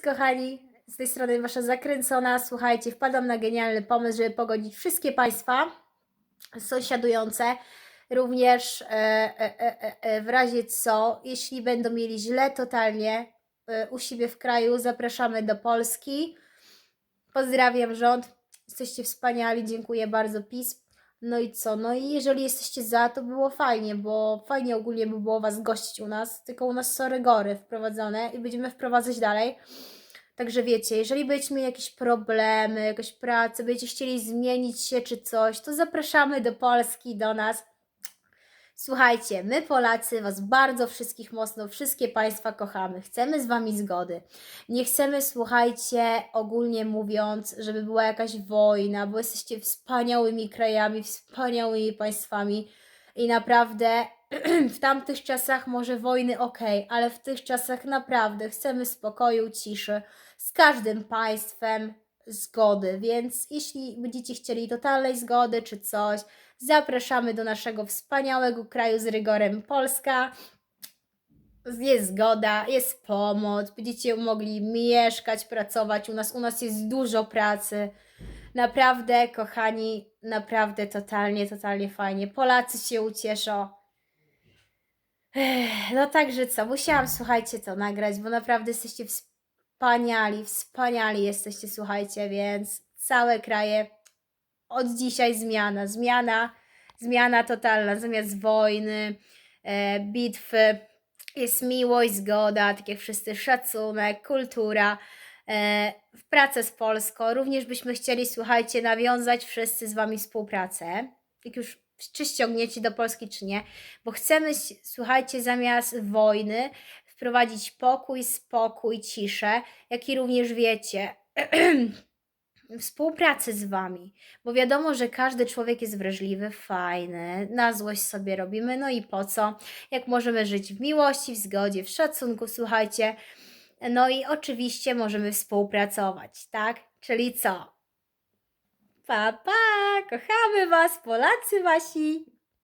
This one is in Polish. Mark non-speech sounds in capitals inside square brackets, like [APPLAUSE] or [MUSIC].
kochani, z tej strony Wasza zakręcona. Słuchajcie, wpadam na genialny pomysł, żeby pogodzić wszystkie Państwa sąsiadujące. Również e, e, e, w razie co, jeśli będą mieli źle totalnie u siebie w kraju, zapraszamy do Polski. Pozdrawiam rząd, jesteście wspaniali, dziękuję bardzo PiS. No i co? No i jeżeli jesteście za, to było fajnie, bo fajnie ogólnie by było Was gościć u nas, tylko u nas są rygory wprowadzone i będziemy wprowadzać dalej. Także wiecie, jeżeli będziecie mieli jakieś problemy, jakąś pracę, będziecie chcieli zmienić się czy coś, to zapraszamy do Polski, do nas. Słuchajcie, my Polacy Was bardzo wszystkich mocno, wszystkie Państwa kochamy. Chcemy z Wami zgody. Nie chcemy, słuchajcie, ogólnie mówiąc, żeby była jakaś wojna, bo jesteście wspaniałymi krajami, wspaniałymi państwami i naprawdę [CLEARS THROAT] w tamtych czasach może wojny ok, ale w tych czasach naprawdę chcemy spokoju, ciszy z każdym państwem zgody, więc jeśli będziecie chcieli totalnej zgody czy coś, zapraszamy do naszego wspaniałego kraju z rygorem Polska. Jest zgoda, jest pomoc, będziecie mogli mieszkać, pracować u nas. U nas jest dużo pracy. Naprawdę, kochani, naprawdę totalnie, totalnie fajnie. Polacy się ucieszą. No także co, musiałam, słuchajcie, to nagrać, bo naprawdę jesteście wspaniali, wspaniali jesteście, słuchajcie, więc całe kraje od dzisiaj zmiana, zmiana, zmiana totalna, zamiast wojny, e, bitwy, jest miłość, zgoda, tak jak wszyscy, szacunek, kultura, e, w pracę z Polską. Również byśmy chcieli, słuchajcie, nawiązać wszyscy z Wami współpracę, jak już czy ściągniecie do Polski, czy nie, bo chcemy, słuchajcie, zamiast wojny wprowadzić pokój, spokój, ciszę, jak i również wiecie, [CLEARS THROAT] współpracę z Wami, bo wiadomo, że każdy człowiek jest wrażliwy, fajny, na złość sobie robimy, no i po co, jak możemy żyć w miłości, w zgodzie, w szacunku, słuchajcie, no i oczywiście możemy współpracować, tak? Czyli co? Pa, pa! Kochamy Was, Polacy Wasi!